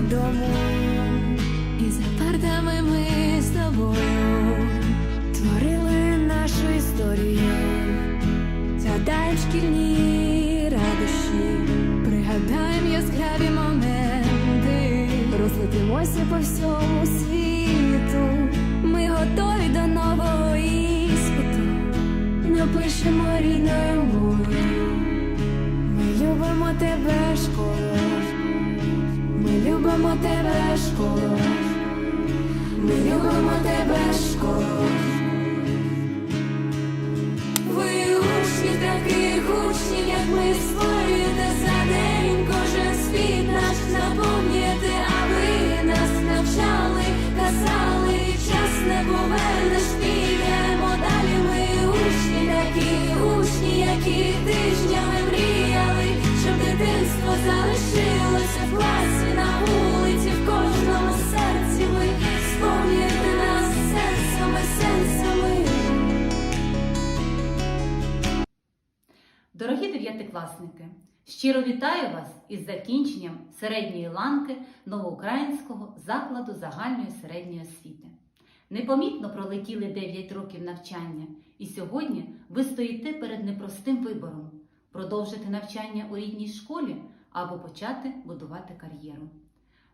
додому, і за партами ми з тобою творили нашу історію, згадаєм шкільні радощі, пригадаєм яскраві моменти, розлетимося по всьому світу. Ми готові до нового іспиту, напишемо рідною мовою. Ми любимо тебе, любимо тебе, школо. Ми любимо тебе, школо. Ви учні таких учнів, як ми створюєте за день кожен світ наш наповнюєте, дев'ятикласники, щиро вітаю вас із закінченням середньої ланки новоукраїнського закладу загальної середньої освіти. Непомітно пролетіли 9 років навчання, і сьогодні ви стоїте перед непростим вибором продовжити навчання у рідній школі або почати будувати кар'єру.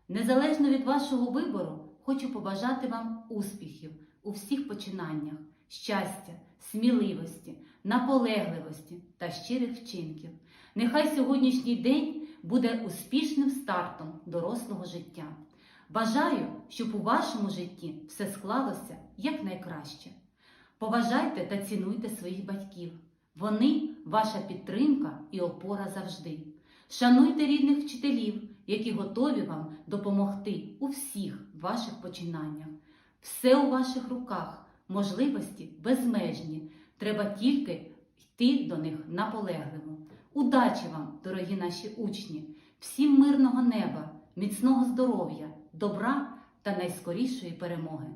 Незалежно від вашого вибору, хочу побажати вам успіхів у всіх починаннях, щастя, сміливості, наполегливості та щирих вчинків. Нехай сьогоднішній день буде успішним стартом дорослого життя. Бажаю, щоб у вашому житті все склалося якнайкраще. Поважайте та цінуйте своїх батьків. Вони ваша підтримка і опора завжди. Шануйте рідних вчителів, які готові вам допомогти у всіх ваших починаннях. Все у ваших руках, можливості безмежні. Треба тільки йти до них наполегливо. Удачі вам, дорогі наші учні, всім мирного неба, міцного здоров'я, добра та найскорішої перемоги.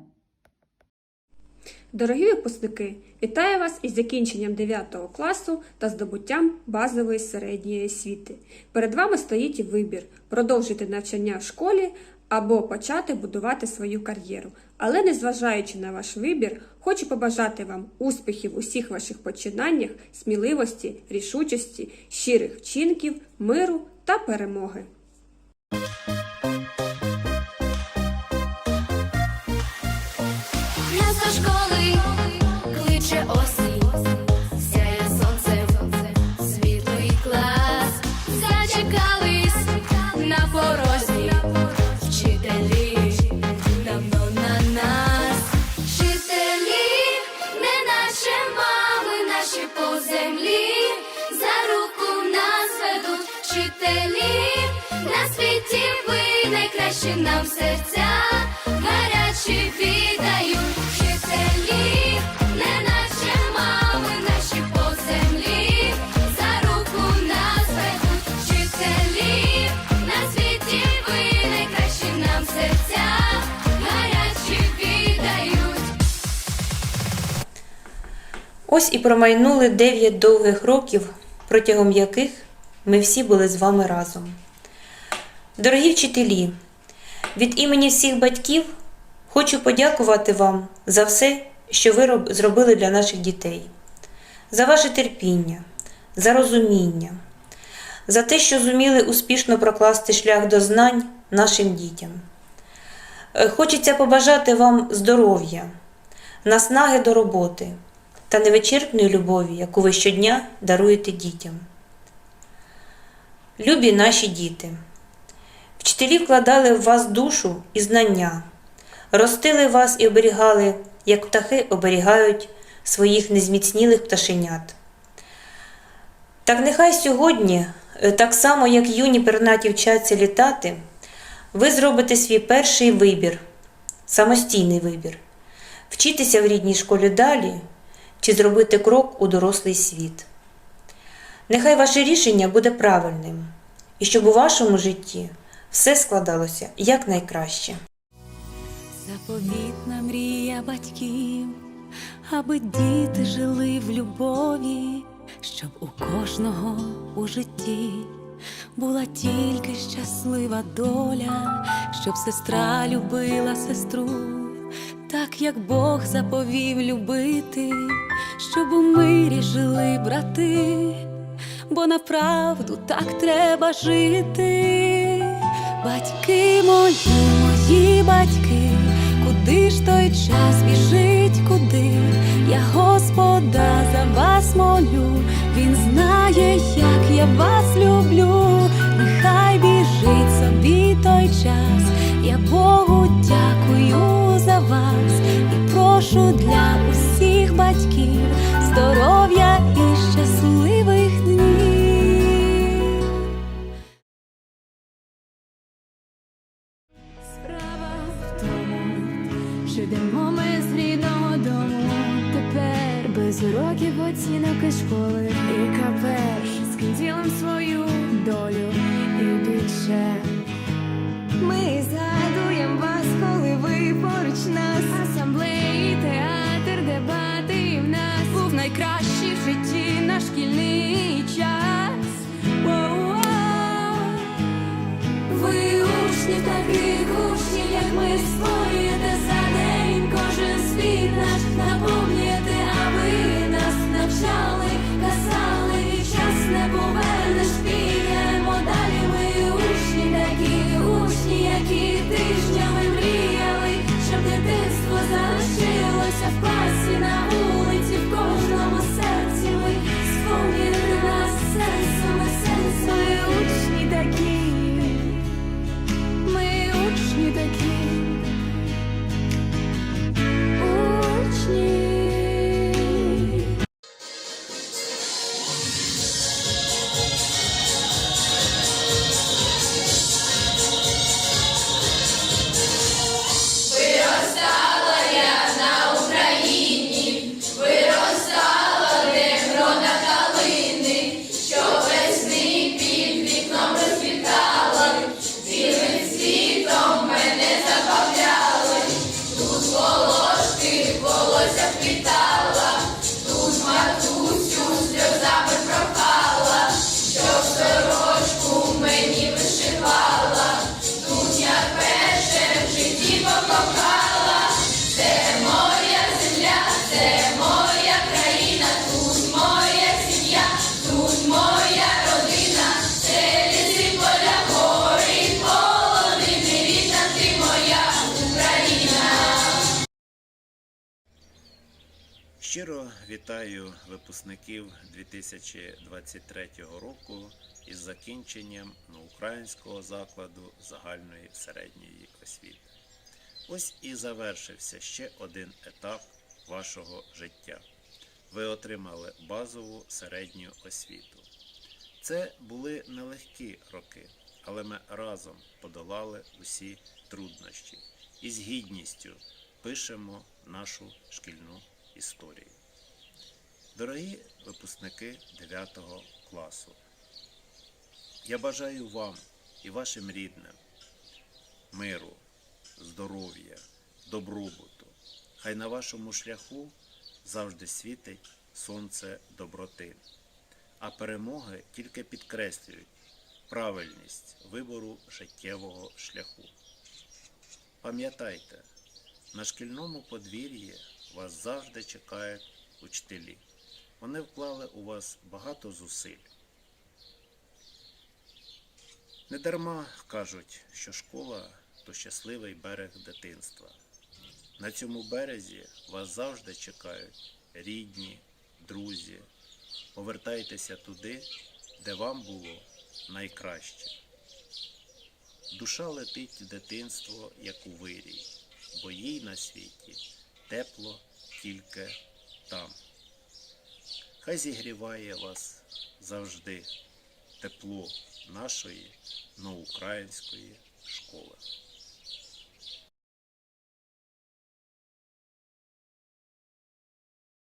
Дорогі випускники, вітаю вас із закінченням 9 класу та здобуттям базової середньої освіти. Перед вами стоїть вибір продовжити навчання в школі або почати будувати свою кар'єру. Але незважаючи на ваш вибір, хочу побажати вам успіхів у всіх ваших починаннях, сміливості, рішучості, щирих вчинків, миру та перемоги. Вчителі, на світі ви найкращі нам серця, гарячі віддають вчителі, не наче мами наші по землі, за руку нас ведуть вчителі, на світі ви найкращі нам серця, гарячі віддають. Ось і промайнули дев'ять довгих років, протягом яких ми всі були з вами разом. Дорогі вчителі, від імені всіх батьків хочу подякувати вам за все, що ви зробили для наших дітей, за ваше терпіння, за розуміння, за те, що зуміли успішно прокласти шлях до знань нашим дітям. Е, Хочеться побажати вам здоров'я, наснаги до роботи та невичерпної любові, яку ви щодня даруєте дітям. Любі наші діти, вчителі вкладали в вас душу і знання, ростили вас і оберігали, як птахи оберігають своїх незміцнілих пташенят. Так нехай сьогодні, е, так само як юні пернаті вчаться літати, ви зробите свій перший вибір, самостійний вибір вчитися в рідній школі далі чи зробити крок у дорослий світ. Нехай ваше рішення буде правильним, і щоб у вашому житті все складалося якнайкраще. Заповітна мрія батьків, аби діти жили в любові, щоб у кожного у житті була тільки щаслива доля, щоб сестра любила сестру, так як Бог заповів любити, щоб у мирі жили брати, бо направду так треба жити. Батьки мої, мої батьки, куди ж той час біжить, куди? Я Господа за вас молю, Він знає, як я вас люблю. Нехай біжить собі той час. Я Богу оцінок і школи. і перш з ким ділим Щиро вітаю випускників 2023 року із закінченням наукраїнського закладу загальної середньої освіти. Ось і завершився ще один етап вашого життя. Ви отримали базову середню освіту. Це були нелегкі роки, але ми разом подолали усі труднощі і з гідністю пишемо нашу шкільну історію. Дорогі випускники 9 класу, я бажаю вам і вашим рідним миру, здоров'я, добробуту. Хай на вашому шляху завжди світить сонце доброти, а перемоги тільки підкреслюють правильність вибору життєвого шляху. Пам'ятайте, на шкільному подвір'ї вас завжди чекають учителі. Вони вклали у вас багато зусиль. Недарма кажуть, що школа то щасливий берег дитинства. На цьому березі вас завжди чекають рідні, друзі. Повертайтеся туди, де вам було найкраще. Душа летить в дитинство, як у вирій, бо їй на світі тепло тільки там. Хай зігріває вас завжди тепло нашої новоукраїнської школи.